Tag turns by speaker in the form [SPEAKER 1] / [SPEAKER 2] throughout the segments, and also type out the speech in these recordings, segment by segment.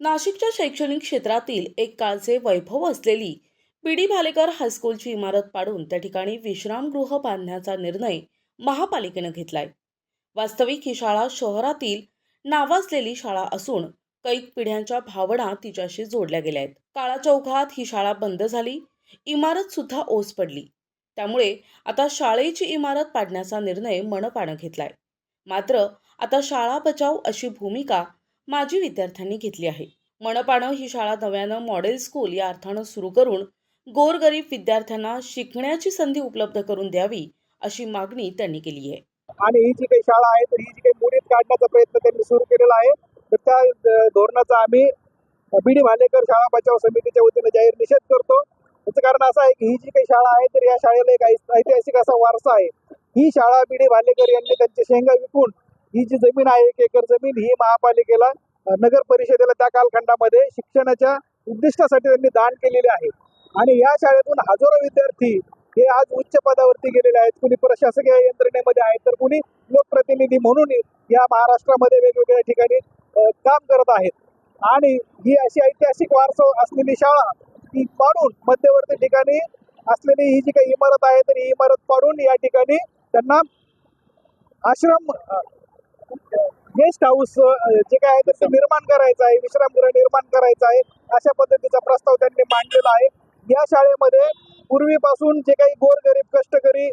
[SPEAKER 1] नाशिकच्या शैक्षणिक क्षेत्रातील एक काळचे वैभव असलेली बी डी भालेकर हायस्कूलची इमारत पाडून त्या ठिकाणी विश्रामगृह बांधण्याचा निर्णय महापालिकेनं घेतलाय. वास्तविक ही शाळा शहरातील नावाजलेली शाळा असून कैक पिढ्यांच्या भावना तिच्याशी जोडल्या गेल्या आहेत. काळाच्या ओघात ही शाळा बंद झाली इमारत सुद्धा ओस पडली. त्यामुळे आता शाळेची इमारत पाडण्याचा निर्णय मनपानं घेतलाय. मात्र आता शाळा बचाव अशी भूमिका माजी विद्यार्थ्यांनी घेतली आहे. मनपानं ही शाळा नव्यानं मॉडेल स्कूल या अर्थानं सुरू करून गोरगरीब विद्यार्थ्यांना शिकण्याची संधी उपलब्ध करून द्यावी अशी मागणी त्यांनी केली आहे.
[SPEAKER 2] आणि ही जी काही शाळा आहे तर ही जी काही मोडीत काढण्याचा प्रयत्न त्यांनी सुरू केलेला आहे तर त्या धोरणाचा आम्ही बी डी भालेकर शाळा बचाव समितीच्या वतीने जाहीर निषेध करतो. त्याचं कारण असं आहे की ही जी काही शाळा आहे तर या शाळेला एक ऐतिहासिक असा वारसा आहे. ही शाळा बी डी भालेकर यांनी त्यांच्या शेंगा विकून ही जी जमीन आहे एक एकर जमीन ही महापालिकेला नगर परिषदेला त्या कालखंडामध्ये शिक्षणाच्या उद्दिष्टासाठी त्यांनी दान केलेले आहे. आणि या शाळेतून हजारो विद्यार्थी हे आज उच्च पदावरती गेलेले आहेत. कुणी प्रशासकीय यंत्रणेमध्ये आहेत तर कुणी लोकप्रतिनिधी म्हणून या महाराष्ट्रामध्ये वेगवेगळ्या ठिकाणी काम करत आहेत. आणि ही अशी ऐतिहासिक वारसा असलेली शाळा ती पाडून मध्यवर्ती ठिकाणी असलेली ही जी काही इमारत आहे तर ही इमारत पाडून या ठिकाणी त्यांना आश्रम गेस्ट हाऊस जे काय आहे त्याचं ते निर्माण करायचं आहे विश्रामगृह निर्माण करायचं आहे अशा पद्धतीचा प्रस्ताव त्यांनी मांडलेला आहे. या शाळेमध्ये पूर्वीपासून जे काही गोरगरीब कष्टकरी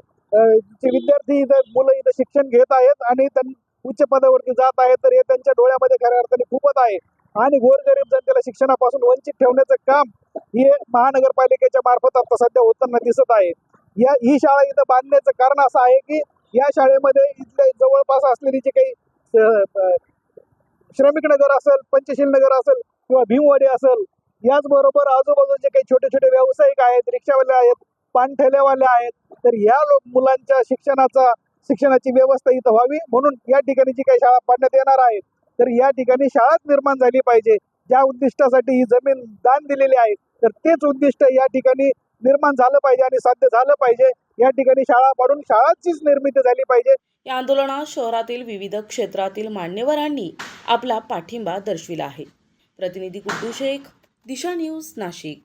[SPEAKER 2] जे विद्यार्थी इथं मुलं इथं शिक्षण घेत आहेत आणि त्यां उच्च पदावरती जात आहेत तर हे त्यांच्या डोळ्यामध्ये खऱ्या अर्थाने खूपच आहे. आणि गोरगरीब जनतेला शिक्षणापासून वंचित ठेवण्याचं काम हे महानगरपालिकेच्या मार्फत आता सध्या होताना दिसत आहे. या ही शाळा इथं बांधण्याचं कारण असं आहे की या शाळेमध्ये इथले जवळपास असलेली जी काही श्रमिक नगर असेल पंचशील नगर असेल किंवा भीमवाडी असेल याचबरोबर आजूबाजूचे काही छोटे छोटे व्यावसायिक आहेत रिक्षावाले आहेत पानठेल्यावाले आहेत तर या लोक मुलांच्या शिक्षणाचा शिक्षणाची व्यवस्था इथं व्हावी. म्हणून या ठिकाणी जी काही शाळा पाडण्यात येणार आहे तर या ठिकाणी शाळाच निर्माण झाली पाहिजे. ज्या उद्दिष्टासाठी ही जमीन दान दिलेली आहे तर तेच उद्दिष्ट या ठिकाणी निर्माण झालं पाहिजे आणि साध्य झालं पाहिजे. या ठिकाणी शाळा पाडून शाळाचीच निर्मिती झाली पाहिजे.
[SPEAKER 1] या आंदोलनात शहरातील विविध क्षेत्रातील मान्यवरांनी आपला पाठिंबा दर्शविला आहे. प्रतिनिधी गुड्डू शेख दिशा न्यूज नाशिक.